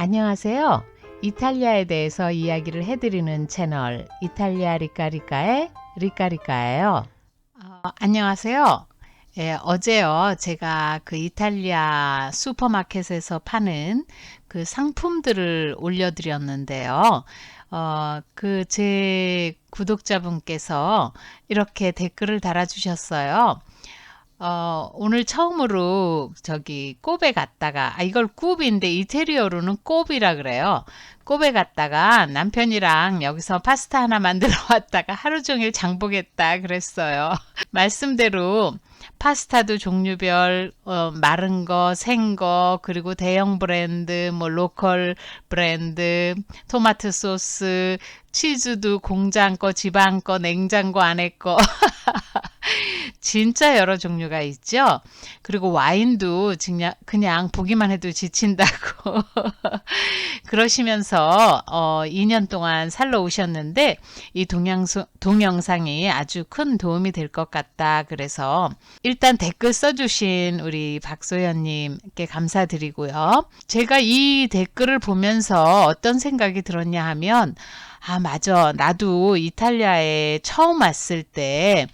안녕하세요. 이탈리아에 대해서 이야기를 해드리는 채널 이탈리아 리카리카의 리카리카예요. 어, 안녕하세요. 예, 어제요 제가 그 이탈리아 슈퍼마켓에서 파는 그 상품들을 올려드렸는데요. 어, 그 제 구독자분께서 이렇게 댓글을 달아주셨어요. 어, 오늘 처음으로 저기 꼽에 갔다가, 아, 이걸 굽인데 이태리어로는 꼽이라 그래요. 꼽에 갔다가 남편이랑 여기서 파스타 하나 만들어 왔다가 하루 종일 장보겠다 그랬어요. 말씀대로 파스타도 종류별, 어, 마른 거, 생 거, 그리고 대형 브랜드, 뭐 로컬 브랜드, 토마토 소스, 치즈도 공장 거, 지방 거, 냉장고 안에 거. 진짜 여러 종류가 있죠. 그리고 와인도 그냥, 그냥 보기만 해도 지친다고 그러시면서 어, 2년 동안 살러 오셨는데 이 동영상, 동영상이 아주 큰 도움이 될 것 같다. 그래서 일단 댓글 써주신 우리 박소연님께 감사드리고요. 제가 이 댓글을 보면서 어떤 생각이 들었냐 하면 아 맞아 나도 이탈리아에 처음 왔을 때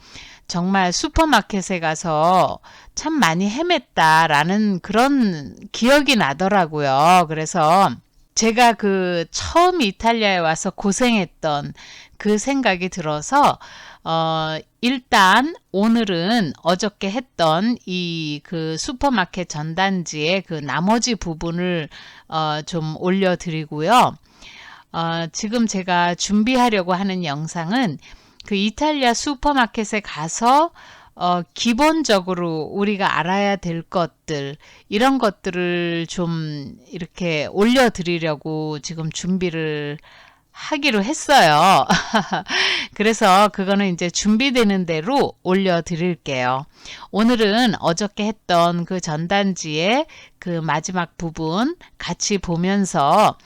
정말 슈퍼마켓에 가서 참 많이 헤맸다라는 그런 기억이 나더라고요. 그래서 제가 그 처음 이탈리아에 와서 고생했던 그 생각이 들어서 어 일단 오늘은 어저께 했던 이 그 슈퍼마켓 전단지의 그 나머지 부분을 어 좀 올려드리고요. 어 지금 제가 준비하려고 하는 영상은 그 이탈리아 슈퍼마켓에 가서 어, 기본적으로 우리가 알아야 될 것들, 이런 것들을 좀 이렇게 올려드리려고 지금 준비를 하기로 했어요. 그래서 그거는 이제 준비되는 대로 올려드릴게요. 오늘은 어저께 했던 그 전단지의 그 마지막 부분 같이 보면서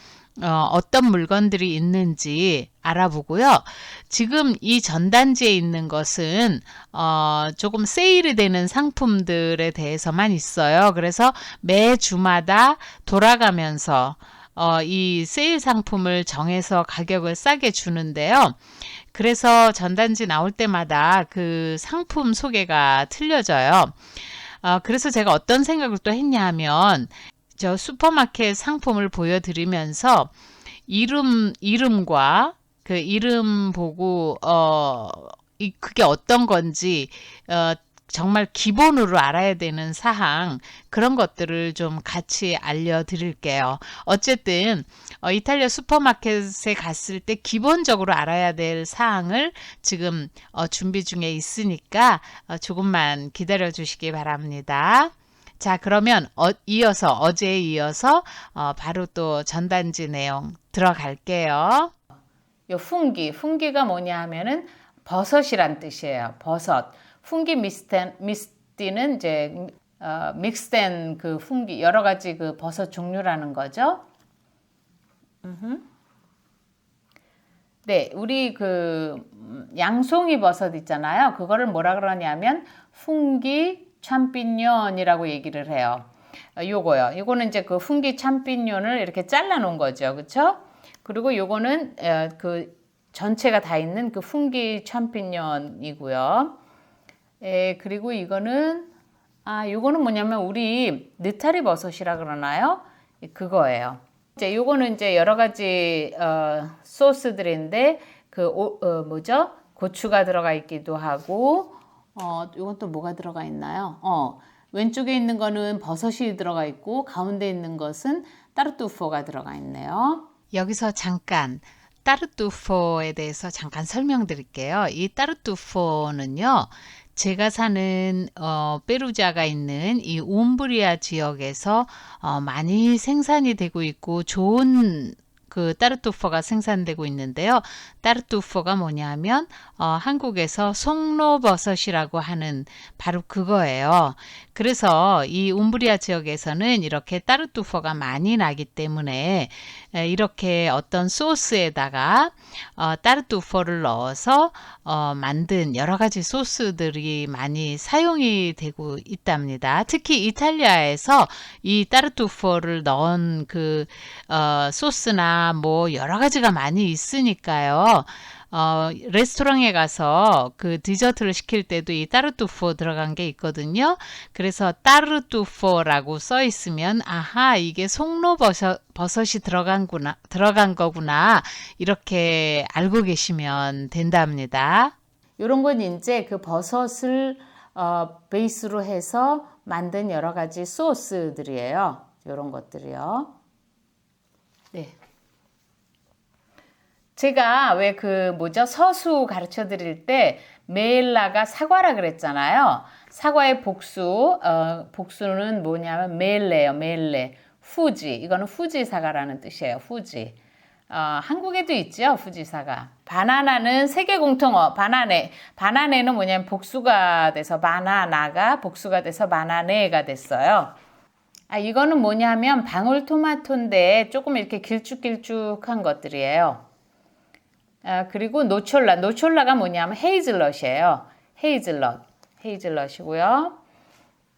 어, 어떤 물건들이 있는지 알아보고요. 지금 이 전단지에 있는 것은 어, 조금 세일이 되는 상품들에 대해서만 있어요. 그래서 매 주마다 돌아가면서 어, 이 세일 상품을 정해서 가격을 싸게 주는데요. 그래서 전단지 나올 때마다 그 상품 소개가 틀려져요. 어, 그래서 제가 어떤 생각을 또 했냐 하면 저 슈퍼마켓 상품을 보여드리면서 이름 이름과 그 이름 보고 어 이, 그게 어떤 건지 어 정말 기본으로 알아야 되는 사항 그런 것들을 좀 같이 알려드릴게요. 어쨌든 어, 이탈리아 슈퍼마켓에 갔을 때 기본적으로 알아야 될 사항을 지금 어, 준비 중에 있으니까 어, 조금만 기다려 주시기 바랍니다. 자, 그러면 어, 이어서 어제에 이어서 어, 바로 또 전단지 내용 들어갈게요. 요 훈기, 훈기가 뭐냐 하면은 버섯이란 뜻이에요. 버섯. 훈기 미스텐, 미스티는 이제 어, 믹스된 그 훈기 여러 가지 그 버섯 종류라는 거죠. 네, 우리 그 양송이 버섯 있잖아요. 그거를 뭐라 그러냐면 훈기 참피뇽이라고 얘기를 해요. 어, 요거요. 요거는 이제 그 훈기 참피뇽을 이렇게 잘라 놓은 거죠. 그쵸? 그리고 요거는 어, 그 전체가 다 있는 그 훈기 참피뇽이고요. 에, 그리고 이거는 아, 요거는 뭐냐면 우리 느타리 버섯이라 그러나요? 그거예요. 이제 요거는 이제 여러 가지 어, 소스들인데 그 오, 어, 뭐죠? 고추가 들어가 있기도 하고 어, 이건 또 뭐가 들어가 있나요? 어, 왼쪽에 있는 거는 버섯이 들어가 있고 가운데 있는 것은 따르뚜포가 들어가 있네요. 여기서 잠깐 따르뚜포에 대해서 잠깐 설명드릴게요. 이 따르뚜포는요. 제가 사는 어, 페루자가 있는 이 움브리아 지역에서 어, 많이 생산이 되고 있고 좋은 그 따르투포가 생산되고 있는데요. 따르투포가 뭐냐면 어, 한국에서 송로버섯이라고 하는 바로 그거예요. 그래서 이 움브리아 지역에서는 이렇게 따르투포가 많이 나기 때문에 에, 이렇게 어떤 소스에다가 어, 따르투포를 넣어서 어, 만든 여러 가지 소스들이 많이 사용이 되고 있답니다. 특히 이탈리아에서 이 따르투포를 넣은 그 어, 소스나 뭐 여러 가지가 많이 있으니까요. 어, 레스토랑에 가서 그 디저트를 시킬 때도 이 따르투포 들어간 게 있거든요. 그래서 따르투포라고 써 있으면 아하 이게 송로버섯 버섯이 들어간구나 들어간 거구나 이렇게 알고 계시면 된답니다. 이런 건 이제 그 버섯을 어, 베이스로 해서 만든 여러 가지 소스들이에요. 이런 것들이요. 제가 왜 그 뭐죠 서수 가르쳐 드릴 때 메일라가 사과라 그랬잖아요. 사과의 복수 어, 복수는 뭐냐면 멜레요 멜레 후지 이거는 후지 사과라는 뜻이에요. 후지 어, 한국에도 있죠 후지 사과. 바나나는 세계 공통어 바나네 바나네는 뭐냐면 복수가 돼서 바나나가 복수가 돼서 바나네가 됐어요. 아 이거는 뭐냐면 방울토마토인데 조금 이렇게 길쭉길쭉한 것들이에요. 아, 그리고 노촐라. 노촐라가 뭐냐면 헤이즐넛이에요. 헤이즐넛. 헤이즐넛이고요.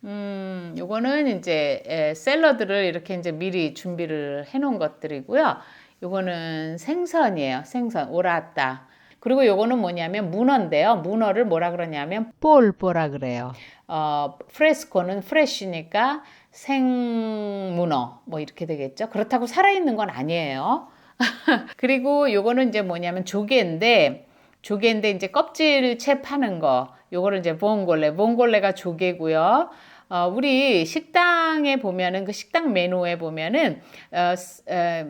음, 요거는 이제 에, 샐러드를 이렇게 이제 미리 준비를 해 놓은 것들이고요. 요거는 생선이에요. 생선. 오라따. 그리고 요거는 뭐냐면 문어인데요. 문어를 뭐라 그러냐면 볼보라 그래요. 어, 프레스코는 프레쉬니까 생문어 뭐 이렇게 되겠죠. 그렇다고 살아있는 건 아니에요. 그리고 요거는 이제 뭐냐면 조개인데 조개인데 이제 껍질 채 파는 거 요거를 이제 봉골레 봉골레가 조개고요. 어, 우리 식당에 보면은 그 식당 메뉴에 보면은 어, 에,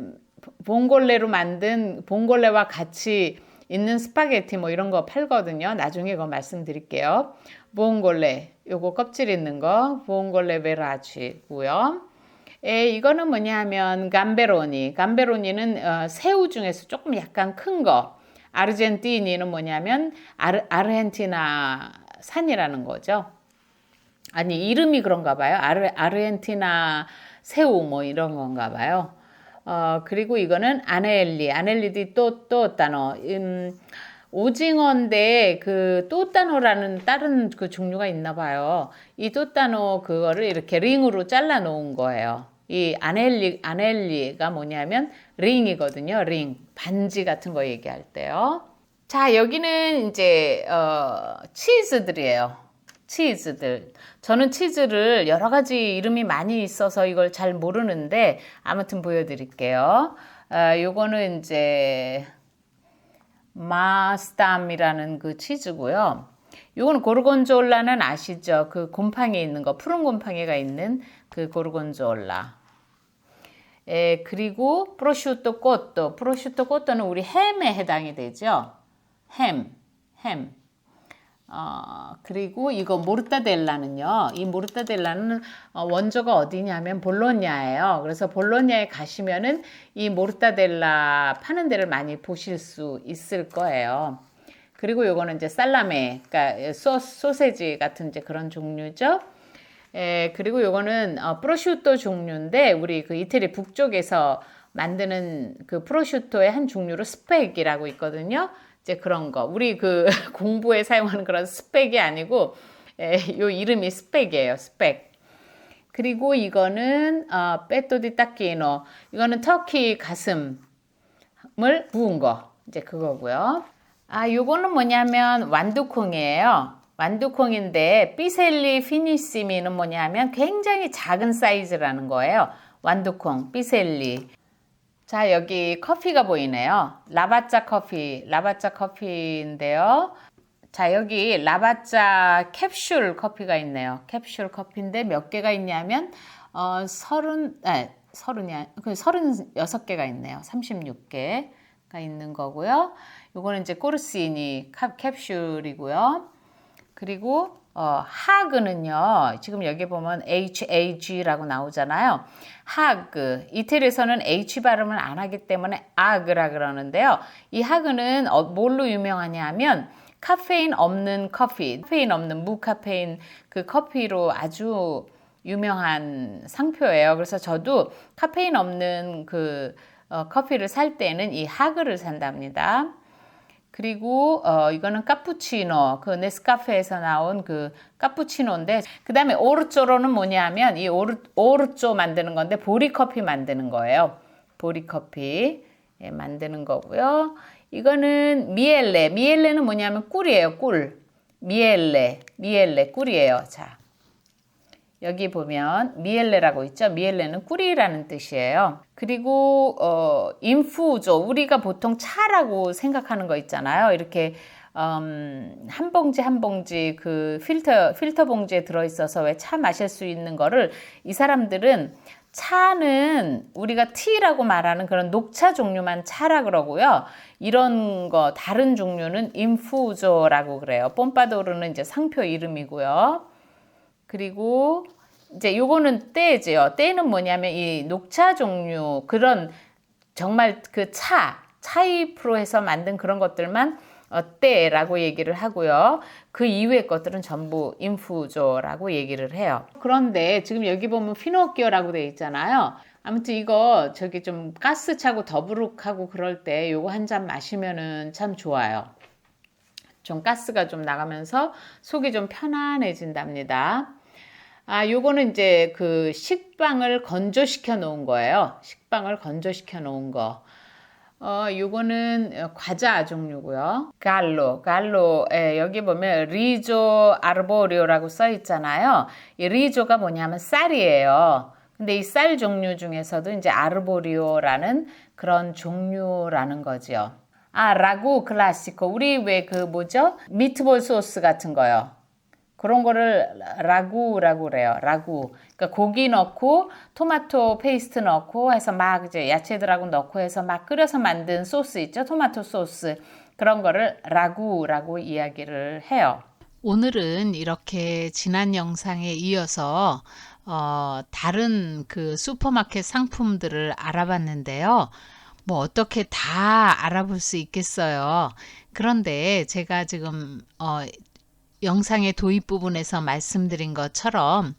봉골레로 만든 봉골레와 같이 있는 스파게티 뭐 이런 거 팔거든요. 나중에 그거 말씀드릴게요. 봉골레 요거 껍질 있는 거 봉골레 베라치고요. 에, 이거는 뭐냐 하면 감베로니. 감베로니는 어, 새우 중에서 조금 약간 큰 거. 아르헨티니는 뭐냐면 아르, 아르헨티나 산이라는 거죠. 아니 이름이 그런가 봐요. 아르, 아르헨티나 새우 뭐 이런 건가 봐요. 어, 그리고 이거는 아넬리. 아넬리디 또, 또 단어. 음, 오징어인데 그 또따노라는 다른 그 종류가 있나 봐요. 이 또따노 그거를 이렇게 링으로 잘라 놓은 거예요. 이 아넬리 아넬리가 뭐냐면 링이거든요. 링 반지 같은 거 얘기할 때요. 자 여기는 이제 어, 치즈들이에요. 치즈들. 저는 치즈를 여러 가지 이름이 많이 있어서 이걸 잘 모르는데 아무튼 보여드릴게요. 어, 요거는 이제 마스tam이라는 그 치즈고요. 요거는 고르곤졸라는 아시죠? 그 곰팡이 있는 거, 푸른 곰팡이가 있는 그 고르곤졸라. 에, 그리고 프로슈토 꽃도, 프로슈토 꽃도는 우리 햄에 해당이 되죠. 햄, 햄. 어, 그리고 이거 모르타델라는요. 이 모르타델라는 어, 원조가 어디냐면 볼로냐예요. 그래서 볼로냐에 가시면은 이 모르타델라 파는 데를 많이 보실 수 있을 거예요. 그리고 요거는 이제 살라메, 그러니까 소, 소세지 같은 이제 그런 종류죠. 에, 그리고 요거는 어, 프로슈토 종류인데 우리 그 이태리 북쪽에서 만드는 그 프로슈토의 한 종류로 스펙이라고 있거든요. 이제 그런 거. 우리 그 공부에 사용하는 그런 스펙이 아니고 에, 요 이름이 스펙이에요. 스펙. 그리고 이거는 어, 빼토디 따키노. 이거는 터키 가슴을 구운 거. 이제 그거고요. 아, 요거는 뭐냐면 완두콩이에요. 완두콩인데 삐셀리 피니시미는 뭐냐면 굉장히 작은 사이즈라는 거예요. 완두콩, 삐셀리. 자, 여기 커피가 보이네요. 라바짜 커피, 라바짜 커피인데요. 자, 여기 라바짜 캡슐 커피가 있네요. 캡슐 커피인데 몇 개가 있냐면, 어, 서른, 아, 서른이, 그 서른여섯 개가 있네요. 36개가 있는 거고요. 요거는 이제 꼬르시니 캡슐이고요. 그리고, 어, 하그는요, 지금 여기 보면 HAG라고 나오잖아요. 하그. 이태리에서는 H 발음을 안 하기 때문에 아그라 그러는데요. 이 하그는 어, 뭘로 유명하냐 하면 카페인 없는 커피, 카페인 없는 무카페인 그 커피로 아주 유명한 상표예요. 그래서 저도 카페인 없는 그 어, 커피를 살 때는 이 하그를 산답니다. 그리고 어, 이거는 카푸치노, 그 네스카페에서 나온 그 카푸치노인데 그 다음에 오르쪼로는 뭐냐면 이 오르, 오르쪼 만드는 건데 보리 커피 만드는 거예요. 보리 커피 예, 만드는 거고요. 이거는 미엘레, 미엘레는 뭐냐면 꿀이에요, 꿀. 미엘레, 미엘레 꿀이에요. 자, 여기 보면 미엘레라고 있죠. 미엘레는 꿀이라는 뜻이에요. 그리고 어, 인푸조 우리가 보통 차라고 생각하는 거 있잖아요. 이렇게 음, 한 봉지 한 봉지 그 필터 필터 봉지에 들어 있어서 왜 차 마실 수 있는 거를 이 사람들은 차는 우리가 티라고 말하는 그런 녹차 종류만 차라 그러고요. 이런 거 다른 종류는 인푸조라고 그래요. 뽐빠도르는 이제 상표 이름이고요. 그리고 이제 요거는 때지요. 때는 뭐냐면 이 녹차 종류 그런 정말 그 차, 차잎으로 해서 만든 그런 것들만 어, 때라고 얘기를 하고요. 그 이외의 것들은 전부 인푸조라고 얘기를 해요. 그런데 지금 여기 보면 피노키오라고 돼 있잖아요. 아무튼 이거 저기 좀 가스 차고 더부룩하고 그럴 때 요거 한 잔 마시면은 참 좋아요. 좀 가스가 좀 나가면서 속이 좀 편안해진답니다. 아, 요거는 이제 그 식빵을 건조시켜 놓은 거예요. 식빵을 건조시켜 놓은 거. 어, 요거는 과자 종류고요. 갈로, 갈로, 예, 여기 보면 리조 아르보리오라고 써 있잖아요. 이 리조가 뭐냐면 쌀이에요. 근데 이 쌀 종류 중에서도 이제 아르보리오라는 그런 종류라는 거지요. 아, 라구 클라시코. 우리 왜 그 뭐죠? 미트볼 소스 같은 거요. 그런 거를 라구라고 그래요. 라구. 그러니까 고기 넣고 토마토 페이스트 넣고 해서 막 이제 야채들하고 넣고 해서 막 끓여서 만든 소스 있죠. 토마토 소스. 그런 거를 라구라고 이야기를 해요. 오늘은 이렇게 지난 영상에 이어서 어, 다른 그 슈퍼마켓 상품들을 알아봤는데요. 뭐 어떻게 다 알아볼 수 있겠어요. 그런데 제가 지금 어, 영상의 도입 부분에서 말씀드린 것처럼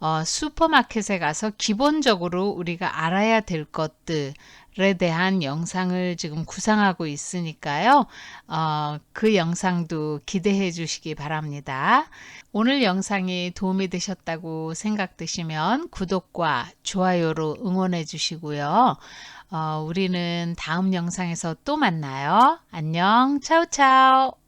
어, 슈퍼마켓에 가서 기본적으로 우리가 알아야 될 것들에 대한 영상을 지금 구상하고 있으니까요. 어, 그 영상도 기대해 주시기 바랍니다. 오늘 영상이 도움이 되셨다고 생각되시면 구독과 좋아요로 응원해 주시고요. 어, 우리는 다음 영상에서 또 만나요. 안녕, 차우차우.